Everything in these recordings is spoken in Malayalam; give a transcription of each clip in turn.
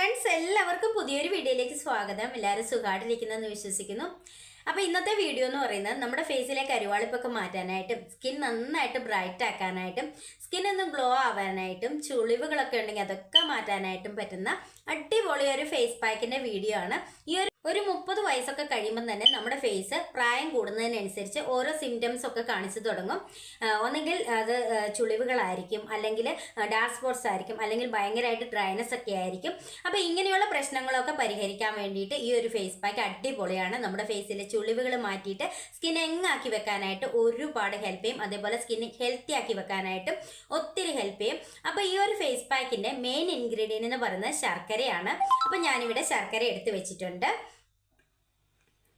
ഫ്രണ്ട്സ് എല്ലാവർക്കും പുതിയൊരു വീഡിയോയിലേക്ക് സ്വാഗതം. എല്ലാവരും സുഖമായിട്ടിരിക്കുന്നതെന്ന് വിശ്വസിക്കുന്നു. അപ്പോൾ ഇന്നത്തെ വീഡിയോ എന്ന് പറയുന്നത് നമ്മുടെ ഫേസിലെ കരുവാളിപ്പൊക്കെ മാറ്റാനായിട്ടും സ്കിൻ നന്നായിട്ട് ബ്രൈറ്റ് ആക്കാനായിട്ടും സ്കിൻ ഒന്ന് ഗ്ലോ ആവാനായിട്ടും ചുളിവുകളൊക്കെ ഉണ്ടെങ്കിൽ അതൊക്കെ മാറ്റാനായിട്ടും പറ്റുന്ന അടിപൊളി ഒരു ഫേസ് പാക്കിന്റെ വീഡിയോ ആണ്. ഈ ഒരു ഒരു മുപ്പത് വയസ്സൊക്കെ കഴിയുമ്പോൾ തന്നെ നമ്മുടെ ഫേസ് പ്രായം കൂടുന്നതിനനുസരിച്ച് ഓരോ സിംറ്റംസ് ഒക്കെ കാണിച്ചു തുടങ്ങും. ഒന്നെങ്കിൽ അത് ചുളിവുകളായിരിക്കും അല്ലെങ്കിൽ ഡാർക്ക് സ്പോട്ട്സ് ആയിരിക്കും അല്ലെങ്കിൽ ഭയങ്കരമായിട്ട് ഡ്രൈനസ് ഒക്കെ ആയിരിക്കും. അപ്പോൾ ഇങ്ങനെയുള്ള പ്രശ്നങ്ങളൊക്കെ പരിഹരിക്കാൻ വേണ്ടിയിട്ട് ഈ ഒരു ഫേസ് പാക്ക് അടിപൊളിയാണ്. നമ്മുടെ ഫേസിലെ ചുളിവുകൾ മാറ്റിയിട്ട് സ്കിൻ എങ്ങാക്കി വെക്കാനായിട്ട് ഒരുപാട് ഹെൽപ്പ് ചെയ്യും. അതേപോലെ സ്കിൻ ഹെൽത്തി ആക്കി വെക്കാനായിട്ടും ഒത്തിരി ഹെൽപ്പ് ചെയ്യും. അപ്പോൾ ഈ ഒരു ഫേസ് പാക്കിന്റെ മെയിൻ ഇൻഗ്രീഡിയന്റ് എന്ന് പറയുന്നത് ശർക്കരയാണ്. അപ്പോൾ ഞാനിവിടെ ശർക്കര എടുത്ത് വെച്ചിട്ടുണ്ട്.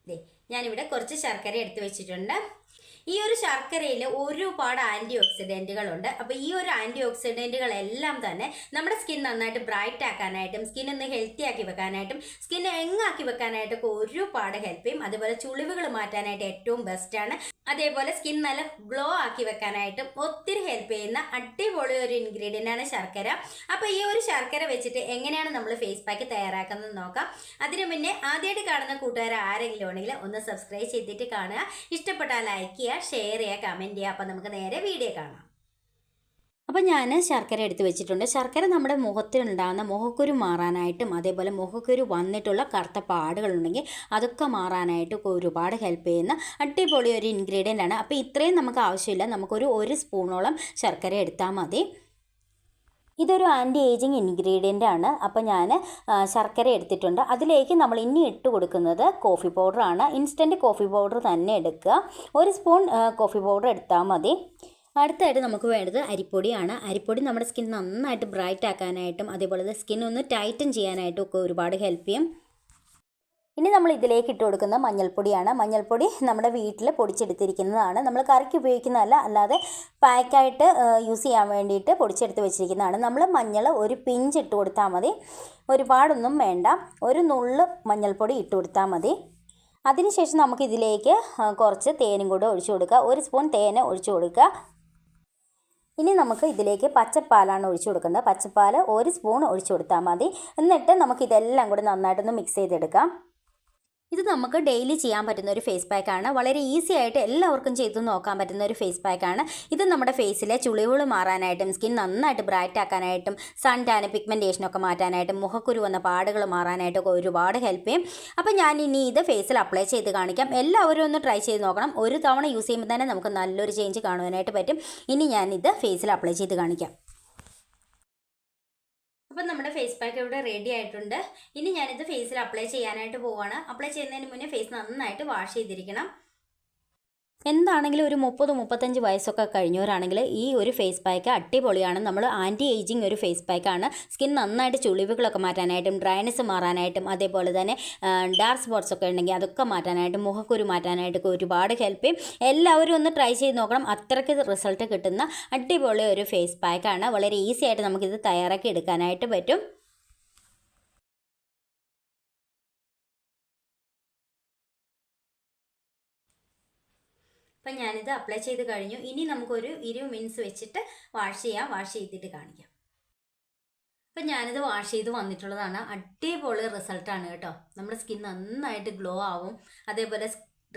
ദേ ഞാനിവിടെ കുറച്ച് ശർക്കര എടുത്ത് വെച്ചിട്ടുണ്ട്. ഈ ഒരു ശർക്കരയിൽ ഒരുപാട് ആന്റി ഓക്സിഡന്റുകളുണ്ട് അപ്പോൾ ഈ ഒരു ആന്റി ഓക്സിഡന്റുകളെല്ലാം തന്നെ നമ്മുടെ സ്കിൻ നന്നായിട്ട് ബ്രൈറ്റ് ആക്കാനായിട്ടും സ്കിൻ ഒന്ന് ഹെൽത്തി ആക്കി വെക്കാനായിട്ടും സ്കിൻ എങ്ങാക്കി വെക്കാനായിട്ടൊക്കെ ഒരുപാട് ഹെൽപ്പ് ചെയ്യും. അതുപോലെ ചുളിവുകൾ മാറ്റാനായിട്ട് ഏറ്റവും ബെസ്റ്റാണ് അതേപോലെ സ്കിൻ നല്ല ഗ്ലോ ആക്കി വെക്കാനായിട്ടും ഒത്തിരി ഹെൽപ്പ് ചെയ്യുന്ന അടിപൊളി ഒരു ഇൻഗ്രീഡിയന്റ് ആണ് ശർക്കര. അപ്പോൾ ഈ ഒരു ശർക്കര വെച്ചിട്ട് എങ്ങനെയാണ് നമ്മൾ ഫേസ് പാക്ക് തയ്യാറാക്കുന്നത് നോക്കാം. അതിനു മുന്നേ ആദ്യമായിട്ട് കാണുന്ന കൂട്ടുകാർ ആരെങ്കിലും ഉണ്ടെങ്കിൽ ഒന്ന് സബ്സ്ക്രൈബ് ചെയ്തിട്ട് കാണുക. ഇഷ്ടപ്പെട്ടാൽ ലൈക്ക് ചെയ്യുക ഷെയർ ചെയ്യുക കമന്റ് ചെയ്യുക. അപ്പോൾ നമുക്ക് നേരെ വീഡിയോ കാണാം. അപ്പോൾ ഞാൻ ശർക്കര എടുത്ത് വെച്ചിട്ടുണ്ട്. ശർക്കര നമ്മുടെ മുഖത്തിനുണ്ടാകുന്ന മുഖക്കുരു മാറാനായിട്ടും അതേപോലെ മുഖക്കുരു വന്നിട്ടുള്ള കറുത്ത പാടുകളുണ്ടെങ്കിൽ അതൊക്കെ മാറാനായിട്ട് ഒരുപാട് ഹെൽപ്പ് ചെയ്യുന്ന അടിപൊളി ഒരു ഇൻഗ്രീഡിയന്റ് ആണ്. അപ്പോൾ ഇത്രയും നമുക്ക് ആവശ്യമില്ല. നമുക്കൊരു ഒരു സ്പൂണോളം ശർക്കര എടുത്താൽ മതി. ഇതൊരു ആന്റി ഏജിങ് ഇൻഗ്രീഡിയന്റ് ആണ് അപ്പോൾ ഞാൻ ശർക്കര എടുത്തിട്ടുണ്ട്. അതിലേക്ക് നമ്മൾ ഇനി ഇട്ട് കൊടുക്കുന്നത് കോഫി പൗഡറാണ് ഇൻസ്റ്റന്റ് കോഫി പൗഡർ തന്നെ എടുക്കുക. ഒരു സ്പൂൺ കോഫി പൗഡർ എടുത്താൽ മതി. അടുത്തായിട്ട് നമുക്ക് വേണ്ടത് അരിപ്പൊടിയാണ്. അരിപ്പൊടി നമ്മുടെ സ്കിൻ നന്നായിട്ട് ബ്രൈറ്റ് ആക്കാനായിട്ടും അതേപോലെ സ്കിൻ ഒന്ന് ടൈറ്റൻ ചെയ്യാനായിട്ടും ഒക്കെ ഒരുപാട് ഹെൽപ്പ് ചെയ്യും. ഇനി നമ്മൾ ഇതിലേക്ക് ഇട്ട് കൊടുക്കുന്ന മഞ്ഞൾപ്പൊടിയാണ്. മഞ്ഞൾപ്പൊടി നമ്മുടെ വീട്ടിൽ പൊടിച്ചെടുത്തിരിക്കുന്നതാണ്. നമ്മൾ കറിക്ക് ഉപയോഗിക്കുന്നതല്ല അല്ലാതെ പാക്കായിട്ട് യൂസ് ചെയ്യാൻ വേണ്ടിയിട്ട് പൊടിച്ചെടുത്ത് വെച്ചിരിക്കുന്നതാണ്. നമ്മൾ മഞ്ഞൾ ഒരു പിഞ്ച് ഇട്ട് കൊടുത്താൽ മതി. ഒരുപാടൊന്നും വേണ്ട. ഒരു നുള്ള് മഞ്ഞൾപ്പൊടി ഇട്ട് കൊടുത്താൽ മതി. അതിനുശേഷം നമുക്ക് ഇതിലേക്ക് കുറച്ച് തേനും കൂടെ ഒഴിച്ചു കൊടുക്കുക. ഒരു സ്പൂൺ തേൻ ഒഴിച്ചു കൊടുക്കുക. ഇനി നമുക്ക് ഇതിലേക്ക് പച്ചപ്പാലാണ് ഒഴിച്ചു കൊടുക്കേണ്ടത് പച്ചപ്പാൽ ഒരു സ്പൂൺ ഒഴിച്ചു കൊടുത്താൽ മതി. എന്നിട്ട് നമുക്ക് ഇതെല്ലാം കൂടി നന്നായിട്ടൊന്ന് മിക്സ് ചെയ്തെടുക്കാം. ഇത് നമുക്ക് ഡെയിലി ചെയ്യാൻ പറ്റുന്ന ഒരു ഫേസ് പാക്കാണ് വളരെ ഈസി ആയിട്ട് എല്ലാവർക്കും ചെയ്ത് നോക്കാൻ പറ്റുന്ന ഒരു ഫേസ് പാക്കാണ് ഇത് നമ്മുടെ ഫേസിലെ ചുളിവുകൾ മാറാനായിട്ടും സ്കിൻ നന്നായിട്ട് ബ്രൈറ്റ് ആക്കാനായിട്ടും സൺ ടാന് പിഗ്മെന്റേഷനൊക്കെ മാറ്റാനായിട്ടും മുഖക്കുരു വന്ന പാടുകൾ മാറാനായിട്ടൊക്കെ ഒരുപാട് ഹെൽപ്പ് ചെയ്യും. അപ്പോൾ ഞാൻ ഇനി ഇത് ഫേസിൽ അപ്ലൈ ചെയ്ത് കാണിക്കാം. എല്ലാവരും ഒന്ന് ട്രൈ ചെയ്ത് നോക്കണം. ഒരു തവണ യൂസ് ചെയ്യുമ്പോൾ തന്നെ നമുക്ക് നല്ലൊരു ചേഞ്ച് കാണുവാനായിട്ട് പറ്റും. ഇനി ഞാനിത് ഫേസിൽ അപ്ലൈ ചെയ്ത് കാണിക്കാം. അപ്പം നമ്മുടെ ഫേസ് പാക്ക് ഇവിടെ റെഡി ആയിട്ടുണ്ട്. ഇനി ഞാനിത് ഫേസിൽ അപ്ലൈ ചെയ്യാനായിട്ട് പോവുകയാണ് അപ്ലൈ ചെയ്യുന്നതിന് മുന്നേ ഫേസ് നന്നായിട്ട് വാഷ് ചെയ്തിരിക്കണം. എന്താണെങ്കിലും ഒരു മുപ്പത് മുപ്പത്തഞ്ച് വയസ്സൊക്കെ കഴിഞ്ഞവരാണെങ്കിൽ ഈ ഒരു ഫേസ് പാക്ക് അടിപൊളിയാണ് നമ്മൾ ആന്റി ഏജിങ് ഒരു ഫേസ് പാക്കാണ് സ്കിൻ നന്നായിട്ട് ചുളിവുകളൊക്കെ മാറ്റാനായിട്ടും ഡ്രൈനസ് മാറാനായിട്ടും അതേപോലെ തന്നെ ഡാർക്ക് സ്പോട്ട്സ് ഒക്കെ ഉണ്ടെങ്കിൽ അതൊക്കെ മാറ്റാനായിട്ടും മുഖക്കുരു മാറ്റാനായിട്ടൊക്കെ ഒരുപാട് ഹെൽപ്പ് ചെയ്യും. എല്ലാവരും ഒന്ന് ട്രൈ ചെയ്ത് നോക്കണം. അത്രയ്ക്ക് റിസൾട്ട് കിട്ടുന്ന അടിപൊളി ഒരു ഫേസ് പാക്കാണ് വളരെ ഈസി ആയിട്ട് നമുക്കിത് തയ്യാറാക്കി എടുക്കാനായിട്ട് പറ്റും. അപ്പം ഞാനിത് അപ്ലൈ ചെയ്ത് കഴിഞ്ഞു. ഇനി നമുക്കൊരു ഇരുപത് മിനിറ്റ്സ് വെച്ചിട്ട് വാഷ് ചെയ്യാം. വാഷ് ചെയ്തിട്ട് കാണിക്കാം. അപ്പം ഞാനിത് വാഷ് ചെയ്ത് വന്നിട്ടുള്ളതാണ്. അടിപൊളി റിസൾട്ടാണ് കേട്ടോ. നമ്മുടെ സ്കിൻ നന്നായിട്ട് ഗ്ലോ ആവും. അതേപോലെ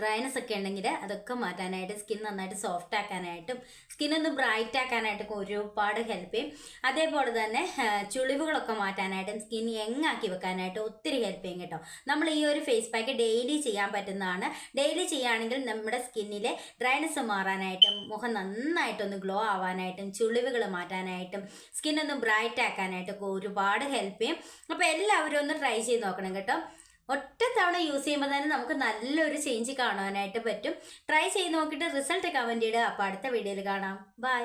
ഡ്രൈനസ് ഒക്കെ ഉണ്ടെങ്കിൽ അതൊക്കെ മാറ്റാനായിട്ട് സ്കിൻ നന്നായിട്ട് സോഫ്റ്റ് ആക്കാനായിട്ടും സ്കിൻ ഒന്ന് ബ്രൈറ്റ് ആക്കാനായിട്ടൊക്കെ ഒരുപാട് ഹെൽപ്പ് ചെയ്യും. അതേപോലെ തന്നെ ചുളിവുകളൊക്കെ മാറ്റാനായിട്ടും സ്കിൻ യങ്ങാക്കി വെക്കാനായിട്ട് ഒത്തിരി ഹെൽപ്പ് ചെയ്യും കേട്ടോ. നമ്മൾ ഈ ഒരു ഫേസ് പാക്ക് ഡെയിലി ചെയ്യാൻ പറ്റുന്നതാണ്. ഡെയിലി ചെയ്യുകയാണെങ്കിൽ നമ്മുടെ സ്കിന്നിലെ ഡ്രൈനസ് മാറാനായിട്ടും മുഖം നന്നായിട്ടൊന്ന് ഗ്ലോ ആവാനായിട്ടും ചുളിവുകൾ മാറ്റാനായിട്ടും സ്കിൻ ഒന്ന് ബ്രൈറ്റ് ആക്കാനായിട്ടൊക്കെ ഒരുപാട് ഹെൽപ്പ് ചെയ്യും. അപ്പോൾ എല്ലാവരും ഒന്ന് ട്രൈ ചെയ്ത് നോക്കണം കേട്ടോ. ഒറ്റ തവണ യൂസ് ചെയ്യുമ്പോൾ തന്നെ നമുക്ക് നല്ലൊരു ചേഞ്ച് കാണാനായിട്ട് പറ്റും. ട്രൈ ചെയ്ത് നോക്കിയിട്ട് റിസൾട്ട് കമന്റ് ഇടുക. അപ്പോൾ അടുത്ത വീഡിയോയിൽ കാണാം. ബൈ